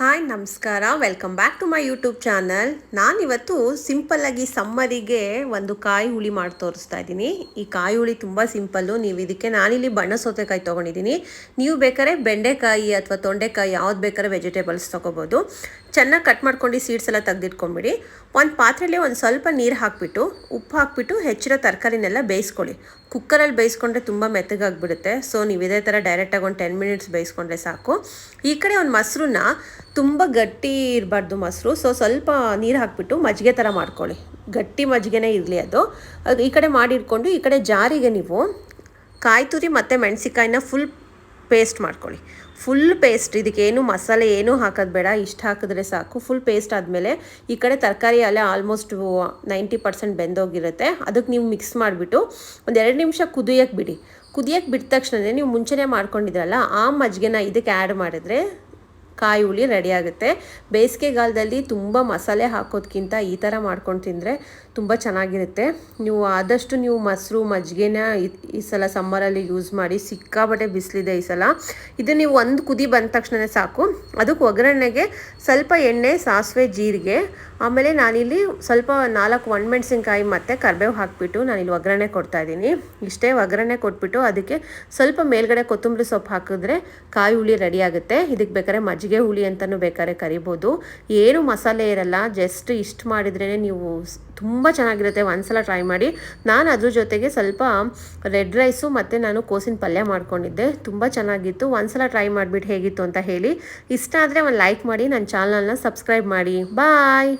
Hi ನಮಸ್ಕಾರ. Welcome back to my YouTube channel ನಾನಿವತ್ತು ಸಿಂಪಲ್ಲಾಗಿ ಸಮ್ಮರಿಗೆ ಒಂದು ಕಾಯಿ ಹುಳಿ ಮಾಡಿ ತೋರಿಸ್ತಾ ಇದ್ದೀನಿ. ಈ ಕಾಯಿ ಹುಳಿ ತುಂಬ ಸಿಂಪಲ್ಲು ನೀವು ಇದಕ್ಕೆ ನಾನಿಲ್ಲಿ ಬಣ್ಣ ಸೌತೆಕಾಯಿ ತೊಗೊಂಡಿದ್ದೀನಿ. ನೀವು ಬೇಕಾದ್ರೆ ಬೆಂಡೆಕಾಯಿ ಅಥವಾ ತೊಂಡೆಕಾಯಿ ಯಾವ್ದು ಬೇಕಾದ್ರೆ ವೆಜಿಟೇಬಲ್ಸ್ ತೊಗೋಬೋದು. ಚೆನ್ನಾಗಿ ಕಟ್ ಮಾಡ್ಕೊಂಡು ಸೀಡ್ಸ್ ಎಲ್ಲ ತೆಗೆದಿಟ್ಕೊಂಡ್ಬಿಡಿ. ಒಂದು ಪಾತ್ರೆಯಲ್ಲಿ ಒಂದು ಸ್ವಲ್ಪ ನೀರು ಹಾಕಿಬಿಟ್ಟು, ಉಪ್ಪು ಹಾಕಿಬಿಟ್ಟು ಹೆಚ್ಚಿರೋ ತರಕಾರಿನೆಲ್ಲ ಬೇಯಿಸ್ಕೊಳ್ಳಿ. ಕುಕ್ಕರಲ್ಲಿ ಬೇಯಿಸ್ಕೊಂಡ್ರೆ ತುಂಬ ಮೆತ್ತಗಾಗ್ಬಿಡುತ್ತೆ. ಸೊ ನೀವು ಇದೇ ಥರ ಡೈರೆಕ್ಟಾಗಿ ಒಂದು ಟೆನ್ ಮಿನಿಟ್ಸ್ ಬೇಯಿಸ್ಕೊಂಡ್ರೆ ಸಾಕು. ಈ ಕಡೆ ಒಂದು ಮೊಸರನ್ನ ತುಂಬ ಗಟ್ಟಿ ಇರಬಾರ್ದು ಮೊಸರು. ಸೊ ಸ್ವಲ್ಪ ನೀರು ಹಾಕಿಬಿಟ್ಟು ಮಜ್ಜಿಗೆ ಥರ ಮಾಡ್ಕೊಳ್ಳಿ. ಗಟ್ಟಿ ಮಜ್ಜಿಗೆನೇ ಇರಲಿ ಅದು. ಈ ಕಡೆ ಮಾಡಿಟ್ಕೊಂಡು ಈ ಕಡೆ ಜಾರಿಗೆ ನೀವು ಕಾಯಿ ತುರಿ ಮತ್ತು ಮೆಣಸಿಕಾಯಿನ ಫುಲ್ ಪೇಸ್ಟ್ ಮಾಡ್ಕೊಳ್ಳಿ. ಫುಲ್ ಪೇಸ್ಟ್ ಇದಕ್ಕೆ ಏನು ಮಸಾಲೆ ಏನೂ ಹಾಕೋದು ಬೇಡ. ಇಷ್ಟು ಹಾಕಿದ್ರೆ ಸಾಕು. ಫುಲ್ ಪೇಸ್ಟ್ ಆದಮೇಲೆ ಈ ಕಡೆ ತರಕಾರಿ ಅಲ್ಲೇ ಆಲ್ಮೋಸ್ಟ್ ನೈಂಟಿ ಪರ್ಸೆಂಟ್ ಬೆಂದೋಗಿರುತ್ತೆ. ಅದಕ್ಕೆ ನೀವು ಮಿಕ್ಸ್ ಮಾಡಿಬಿಟ್ಟು ಒಂದು ಎರಡು ನಿಮಿಷ ಕುದಿಯೋಕ್ಕೆ ಬಿಡಿ. ಕುದಿಯೋಕ್ಕೆ ಬಿಟ್ಟ ತಕ್ಷಣವೇ ನೀವು ಮುಂಚೆನೇ ಮಾಡ್ಕೊಂಡಿದ್ರಲ್ಲ, ಆ ಮಜ್ಜಿಗೆನ ಇದಕ್ಕೆ ಆ್ಯಡ್ ಮಾಡಿದ್ರೆ ಕಾಯಿ ಹುಳಿ ರೆಡಿ ಆಗುತ್ತೆ. ಬೇಸಿಗೆಗಾಲದಲ್ಲಿ ತುಂಬ ಮಸಾಲೆ ಹಾಕೋದ್ಕಿಂತ ಈ ಥರ ಮಾಡ್ಕೊಂಡು ತಿಂದರೆ ತುಂಬ ಚೆನ್ನಾಗಿರುತ್ತೆ. ನೀವು ಆದಷ್ಟು ನೀವು ಮೊಸರು, ಮಜ್ಜಿಗೆನ ಈ ಸಲ ಸಮ್ಮರಲ್ಲಿ ಯೂಸ್ ಮಾಡಿ ಸಿಕ್ಕಾಬಟ್ಟೆ ಬಿಸಿಲಿದೆ ಈ ಸಲ, ಇದು ನೀವು ಒಂದು ಕುದಿ ಬಂದ ತಕ್ಷಣ ಸಾಕು. ಅದಕ್ಕೆ ಒಗ್ಗರಣೆಗೆ ಸ್ವಲ್ಪ ಎಣ್ಣೆ, ಸಾಸಿವೆ, ಜೀರಿಗೆ, ಆಮೇಲೆ ನಾನಿಲ್ಲಿ ಸ್ವಲ್ಪ ನಾಲ್ಕು ಒಣಮೆಣ್ಸಿನ್ಕಾಯಿ ಮತ್ತು ಕರಿಬೇವು ಹಾಕಿಬಿಟ್ಟು ನಾನಿಲ್ಲಿ ಒಗ್ಗರಣೆ ಕೊಡ್ತಾ ಇದ್ದೀನಿ. ಇಷ್ಟೇ ಒಗ್ಗರಣೆ ಕೊಟ್ಬಿಟ್ಟು ಅದಕ್ಕೆ ಸ್ವಲ್ಪ ಮೇಲ್ಗಡೆ ಕೊತ್ತಂಬರಿ ಸೊಪ್ಪು ಹಾಕಿದ್ರೆ ಕಾಯಿ ಹುಳಿ ರೆಡಿ ಆಗುತ್ತೆ. ಇದಕ್ಕೆ ಬೇಕಾದ್ರೆ ಮಜ್ಜಿಗೆ ಹುಳಿ ಅಂತಲೂ ಬೇಕಾದ್ರೆ ಕರಿಬೋದು. ಏನು ಮಸಾಲೆ ಇರಲ್ಲ ಜಸ್ಟ್ ಇಷ್ಟು ಮಾಡಿದ್ರೇ ನೀವು ತುಂಬ ಚೆನ್ನಾಗಿರುತ್ತೆ. ಒಂದ್ಸಲ ಟ್ರೈ ಮಾಡಿ. ನಾನು ಅದ್ರ ಜೊತೆಗೆ ಸ್ವಲ್ಪ ರೆಡ್ ರೈಸು ಮತ್ತು ನಾನು ಕೋಸಿನ ಪಲ್ಯ ಮಾಡ್ಕೊಂಡಿದ್ದೆ. ತುಂಬ ಚೆನ್ನಾಗಿತ್ತು. ಒಂದ್ಸಲ ಟ್ರೈ ಮಾಡಿಬಿಟ್ಟು ಹೇಗಿತ್ತು ಅಂತ ಹೇಳಿ. ಇಷ್ಟ ಆದರೆ ಒಂದು ಲೈಕ್ ಮಾಡಿ ನನ್ನ ಚಾನಲ್ನ ಸಬ್ಸ್ಕ್ರೈಬ್ ಮಾಡಿ. ಬಾಯ್